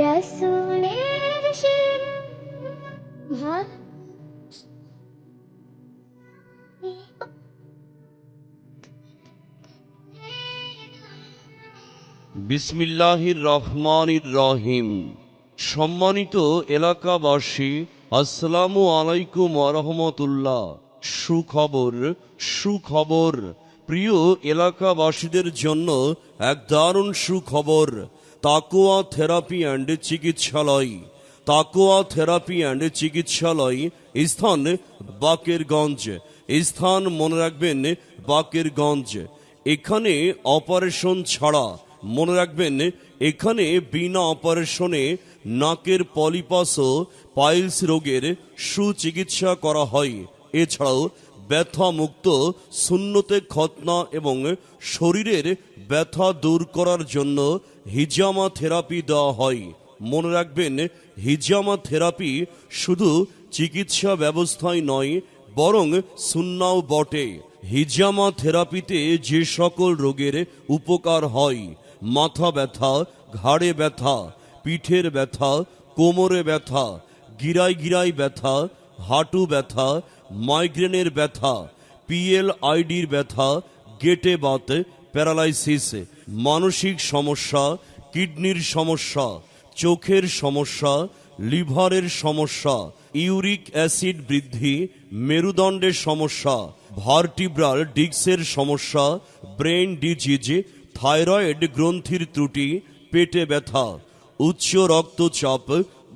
রসুলের শির। বিসমিল্লাহির রহমানির রহিম। সম্মানিত এলাকাবাসী, আসসালামু আলাইকুম আরহামতুল্লাহ সুখবর সুখবর। প্রিয় এলাকাবাসীদের জন্য এক দারুণ সুখবর। তাকোয়া থেরাপি অ্যান্ড চিকিৎসালয়। তাকোয়া থেরাপি অ্যান্ড চিকিৎসালয়, স্থান বাকেরগঞ্জ। স্থান মনে রাখবেন বাকেরগঞ্জ। এখানে অপারেশন ছাড়া মনে রাখবেন এখানে বিনা অপারেশনে নাকের পলিপাস ও পাইলস রোগের সুচিকিৎসা করা হয়। এছাড়াও ব্যথা মুক্ত শূন্যতে খতনা এবং শরীরের ব্যথা দূর করার জন্য হিজামা থেরাপি দেওয়া হয়। মনে রাখবেন, হিজামা থেরাপি শুধু চিকিৎসা ব্যবস্থাই নয়, বরং সুন্নাও বটে। হিজামা থেরাপিতে যে সকল রোগের উপকার হয়, মাথা ব্যথা, ঘাড়ে ব্যথা, পিঠের ব্যথা, কোমরে ব্যথা গিরাই গিরাই ব্যথা হাঁটু ব্যথা, মাইগ্রেনের ব্যথা পিএল আইডির ব্যথা, গেটে বাত, প্যারালাইসিস, মানসিক সমস্যা, কিডনির সমস্যা, চোখের সমস্যা, লিভারের সমস্যা, ইউরিক অ্যাসিড বৃদ্ধি, মেরুদণ্ডের সমস্যা, ভার্টিব্রাল ডিক্সের সমস্যা ব্রেন ডিজিজ, থাইরয়েড গ্রন্থির ত্রুটি, পেটে ব্যথা, উচ্চ রক্তচাপ,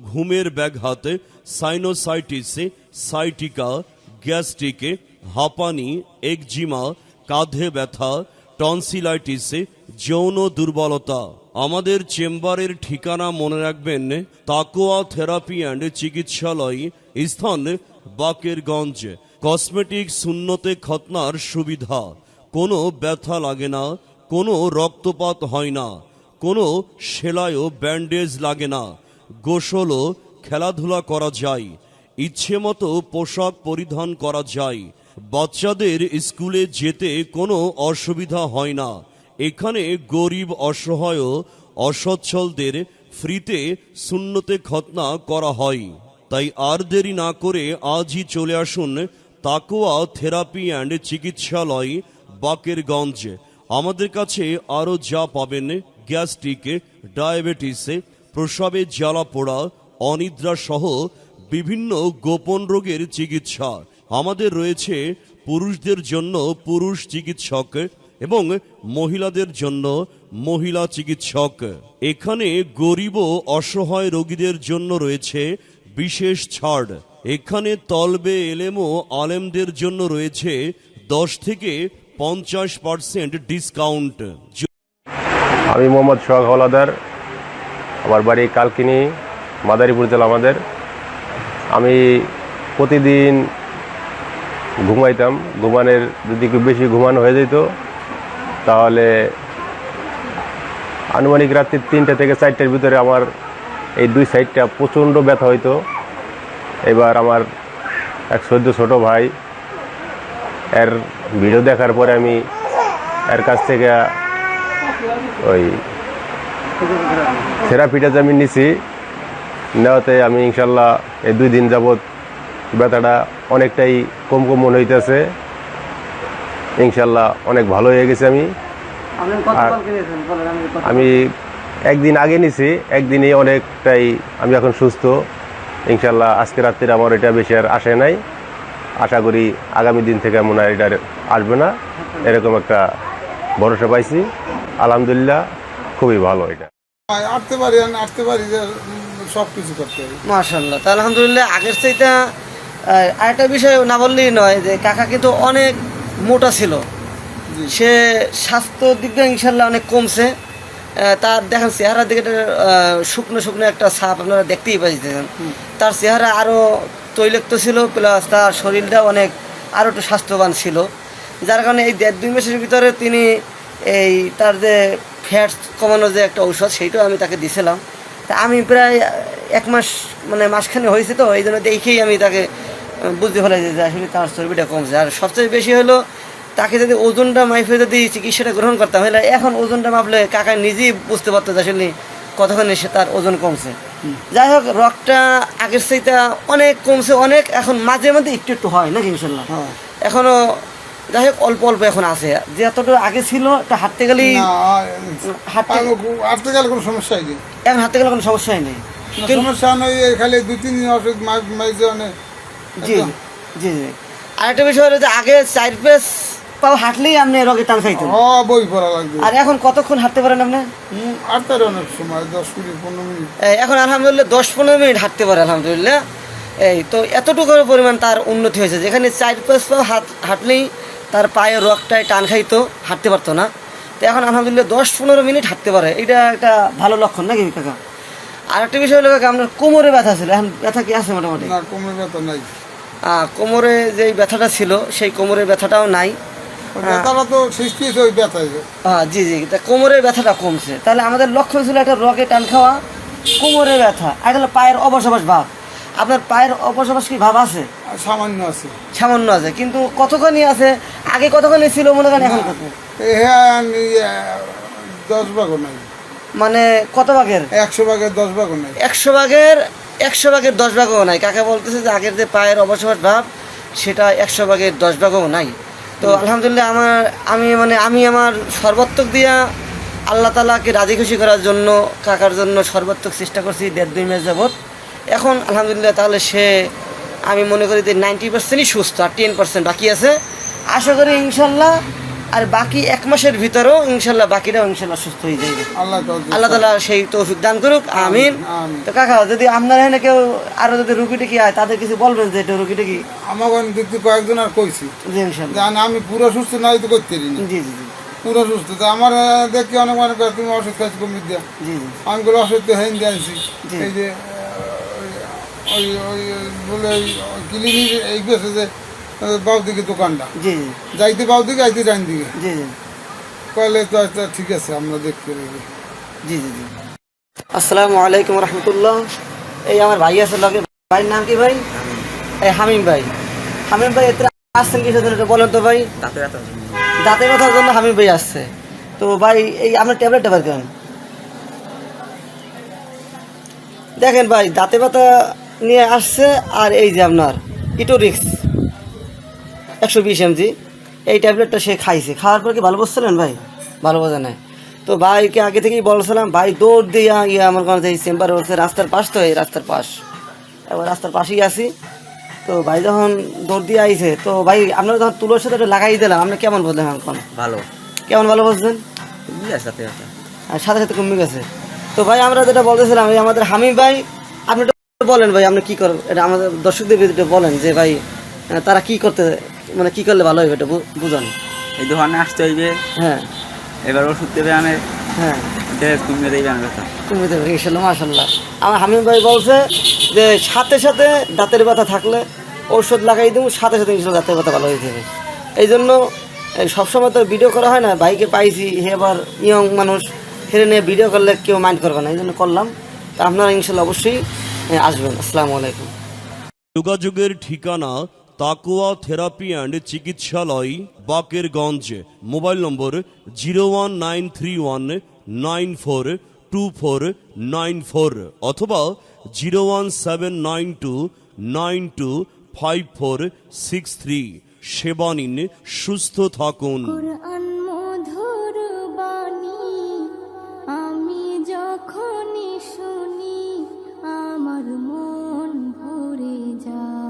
ঘুমের ব্যাঘাত সাইনোসাইটিস সাইটিকা গ্যাস্ট্রিক হাঁপানি একজিমা কাঁধে ব্যথা টনসিলাইটিস যৌন দুর্বলতা। আমাদের চেম্বারের ঠিকানা মনে রাখবেন, তাকোয়া থেরাপি অ্যান্ড চিকিৎসালয়, স্থান বাকেরগঞ্জ। কসমেটিক শূন্যতে খতনার সুবিধা। কোনো ব্যথা লাগে না, কোনো রক্তপাত হয় না, কোনো সেলাইও ব্যান্ডেজ লাগে না, গোসলও খেলাধুলা করা যায়, ইচ্ছে মতো পোশাক পরিধান করা যায়। বাচ্চাদের স্কুলে যেতে কোনো অসুবিধা হয় না। এখানে গরিব, অসহায়, অসচ্ছলদের ফ্রিতে শূন্যতে খতনা করা হয়। তাই আর দেরি না করে আজই চলে আসুন তাকোয়া থেরাপি অ্যান্ড চিকিৎসালয়, বাকেরগঞ্জ। আমাদের কাছে আরও যা পাবেন, গ্যাস্ট্রিক, ডায়াবেটিসে, প্রসবে জ্বালা পোড়া অনিদ্রা সহ বিভিন্ন গোপন রোগের চিকিৎসা। আমাদের রয়েছে পুরুষদের জন্য পুরুষ চিকিৎসক এবং মহিলাদের জন্য মহিলা চিকিৎসক। এখানে গরিব অসহায় রোগীদের জন্য রয়েছে বিশেষ ছাড়। এখানে তলবে এলেম আলেমদের জন্য রয়েছে দশ থেকে পঞ্চাশ পার্সেন্ট ডিসকাউন্ট। আমি মোহাম্মদ সোহাগ হলাদার আমার বাড়ি কালকিনি। মাদারীপুর জেলা আমাদের। আমি প্রতিদিন ঘুমাইতাম। ঘুমানোর যদি একটু বেশি ঘুমানো হয়ে যেত, তাহলে আনুমানিক রাত্রি তিনটা থেকে চারটার ভিতরে আমার এই দুই সাইডটা প্রচণ্ড ব্যথা হইতো। এবার আমার এক সদ্য ছোটো ভাই, এর ভিডিও দেখার পরে আমি এর কাছ থেকে ওই থেরাপিটা যে আমি নিছি নেওয়াতে আমি ইনশাল্লাহ এই দুই দিন যাবৎ ব্যথাটা অনেকটাই কম কম মনে হইতেছে। ইনশাল্লাহ অনেক ভালো হয়ে গেছে আমি। আমি একদিন আগে নিছি একদিনই অনেকটাই আমি এখন সুস্থ। ইনশাল্লাহ আজকে রাত্রে আমার এটা বেশি আর আসে নাই। আশা করি আগামী দিন থেকে মনে হয় এটা আর আসবে না। এরকম একটা ভরসা পাইছি। আলহামদুলিল্লাহ খুবই ভালো এটা। আটতে পারি আর আটতে পারি সব কিছু করতে পারি মাশাল্লাহ তা আলহামদুলিল্লাহ আগের চাইতে আরেকটা বিষয় না বললেই নয় যে কাকা কিন্তু অনেক মোটা ছিল। সে স্বাস্থ্য দিক দিয়ে ইনশাল্লাহ অনেক কমছে। তার দেখেন চেহারার দিকে শুকনো শুকনো একটা ছাপ আপনারা দেখতেই পাইতেছেন। তার চেহারা আরও তৈলাক্ত ছিল প্লাস তার শরীরটা অনেক আরও একটু স্বাস্থ্যবান ছিল। যার কারণে এই দেড় দুই মাসের ভিতরে তিনি এই তার যে ফ্যাটস কমানোর যে একটা ঔষধ সেইটাও আমি তাকে দিছিলাম। তা আমি প্রায় এক মাস মানে মাসখানে হয়েছে তো এই জন্য দেখেই আমি তাকে বুঝতে ফেলেছি যে আসলে তার চর্বিটা কমছে। আর সবচেয়ে বেশি হলো তাকে যদি ওজনটা মাইফে যদি চিকিৎসাটা গ্রহণ করতাম হলে এখন ওজনটা মাপলে কাকা নিজেই বুঝতে পারতো যে আসলে কতখানি সে তার ওজন কমছে। যাই হোক রক্তটা আগের চাইতে অনেক কমছে অনেক এখন মাঝে মাঝে একটু একটু হয় নাকি ইনশাল্লাহ? হ্যাঁ। যাই হোক অল্প অল্প এখন আছে। যে এতটা আগে ছিল একটা হাঁটতে গেলেই না হাঁটতে গেলে কোনো সমস্যাই নেই এখন হাঁটতে গেলে কোনো সমস্যাই নেই সমস্যা নেই খালি দুই তিন দিন ওষুধ জি জি জি। আরেকটা বিষয় হলো যে আগে চার পেস পাও হাঁটলেই আপনি রোগে টান খাইতেন। বই পড়া লাগবে। আর এখন কতক্ষণ হাঁটতে পারেন আপনি? আটটার অনেক সময় দশ মিনিট পনেরো মিনিট। এখন আলহামদুলিল্লাহ দশ পনেরো মিনিট হাঁটতে পারে আলহামদুলিল্লাহ। এই তো এতটুকু পরিমাণ তার উন্নতি হয়েছে। যেখানে চার পাঁচ পা হাঁটলেই তার পায়ে রকটায় টান খাইতো হাঁটতে পারতো না। তো এখন আলহামদুলিল্লাহ দশ পনেরো মিনিট হাঁটতে পারে। এটা একটা ভালো লক্ষণ নাকি কাকা? আর একটা বিষয় হলো কাকা আপনার কোমরে ব্যথা ছিল। এখন ব্যথা কি আছে মোটামুটি? না কোমরের ব্যথা নাই। কোমরে যেই ব্যথাটা ছিল সেই কোমরের ব্যথাটাও নাই। ব্যথাটা তো সৃষ্টি হয়েছে ওই ব্যথায় হ্যাঁ জি জি তা কোমরের ব্যথাটা কমছে। তাহলে আমাদের লক্ষণ ছিল একটা রকে টান খাওয়া কোমরের ব্যথা। আর পায়ের অবসবাস ভাব। আপনার পায়ের অবসবাস কি ভাব আছে? সামান্য আছে। সামান্য আছে কিন্তু কতখানি আছে? আগে কতখানি ছিল মনে করেন এখন কত? হ্যাঁ দশ ভাগও নাই। মানে কত ভাগের? একশো ভাগের দশ ভাগও নাই। একশো ভাগের একশো ভাগের দশ ভাগও নাই। কাকা বলতেছে যে আগের যে পায়ের অবসবাস ভাব সেটা একশো ভাগের দশ ভাগও নাই। তো আলহামদুলিল্লাহ আমার আমি মানে আমি আমার সর্বাত্মক দিয়া আল্লাহ তালাকে রাজি খুশি করার জন্য কাকার জন্য সর্বাত্মক চেষ্টা করছি দেড় দুই মাস যাবৎ। এখন আলহামদুলিল্লাহ তাহলে সে আমি মনে করি যে নাইনটি পার্সেন্টই সুস্থ আর টেন পার্সেন্ট বাকি আছে। আশা করি ইনশাল্লাহ আর বাকি এক মাসের ভিতরেও ইনশাল্লাহ বাকিটাও ইনশাল্লাহ সুস্থ হয়ে যাবে। আল্লাহ আল্লাহ তালা সেই তৌফিক দান করুক আমিন। তো কাকা যদি আপনার এখানে কেউ আরও যদি রুগীটা কি হয় তাদের কিছু বলবেন যে এটা রুগীটা কি আমাকে দেখতে কয়েকজন আর কইছি। জি ইনশাল্লাহ। আমি পুরো সুস্থ নাই তো করতে জি জি জি। পুরো সুস্থ। তো আমার দেখি অনেক করে তুমি ওষুধ খাচ্ছি কমি দিয়া। জি জি। আমি ওষুধ তো হেন এই যে ওই ওই ওই ক্লিনিক এই গেছে যে বাউ দিকে দোকানটা। জি। যাইতে বাউ দিকে আইতে ডাইন দিকে। জি জি। কইলে তো আচ্ছা ঠিক আছে আমরা দেখতে জি জি জি। আসসালামু আলাইকুম রহমতুল্লাহ। এই আমার ভাই আছে লগে। ভাইয়ের নাম কি ভাই? এই হামিম ভাই। হামিম ভাই এতে আসছেন কিসের জন্য বলেন তো ভাই। দাঁতের ব্যথার জন্য। হামিম ভাই আসছে। তো ভাই এই আপনার ট্যাবলেটটা বের করেন। দেখেন ভাই দাঁতে ব্যথা নিয়ে আসছে আর এই যে আপনার ইটোরিক্স একশো বিশ এমজি এই ট্যাবলেটটা সে খাইছে। খাওয়ার পর কি ভালো বসছিলেন ভাই? ভালো বোঝা নাই। তো ভাইকে আগে থেকেই বলছিলাম ভাই দৌড় দিয়ে ইয়ে আমার কাছে এই চেম্বারে উঠছে রাস্তার পাশ তো এই রাস্তার পাশ। এবার রাস্তার পাশেই আছি। তো ভাই যখন দৌড় দিয়ে আইছে তো ভাই আপনারা যখন তুলোর সাথে লাগাই দিলাম আপনি কেমন বুঝলেন এখন? ভালো। কেমন ভালো বুঝে সাথে সাথে আর সাথে সাথে কমে গেছে। তো ভাই আমরা যেটা বলতেছিলাম এই আমাদের হামিম ভাই আপনি বলেন ভাই আপনি কি করবেন এটা আমাদের দর্শকদের ভিতরে বলেন যে ভাই তারা কি করতে মানে কি করলে ভালো হবে এটা বুঝান। এই দোকানে আসতে হইবে। হ্যাঁ। এবার ওষুধ দেবে আমি হ্যাঁ। কমিয়ে দেবে আমি কমে দেবে ইনশাল্লাহ মাশাল্লাহ। আমার হামিম ভাই বলছে যে সাথে সাথে দাঁতের ব্যথা থাকলে ঔষধ লাগাই দেবো সাথে সাথে ইনশাল্লাহ দাঁতের ব্যথা ভালো হয়ে যাবে এই জন্য সবসময় তো ভিডিও করা হয় না ভাইকে পাইছি হে আবার ইয়ং মানুষ হেরে নিয়ে ভিডিও করলে কেউ মাইন্ড করবে না এই জন্য করলাম। তা আপনারা ইনশাল্লাহ অবশ্যই আসবেন আসসালামু আলাইকুম। যোগাযোগের ঠিকানা তাকুয়া থেরাপি অ্যান্ড চিকিৎসালয় Bakerganj. Mobile number zero one nine three one nine four two four nine four অথবা zero one seven nine two nine two five four six three. সেবা নিন সুস্থ থাকুন।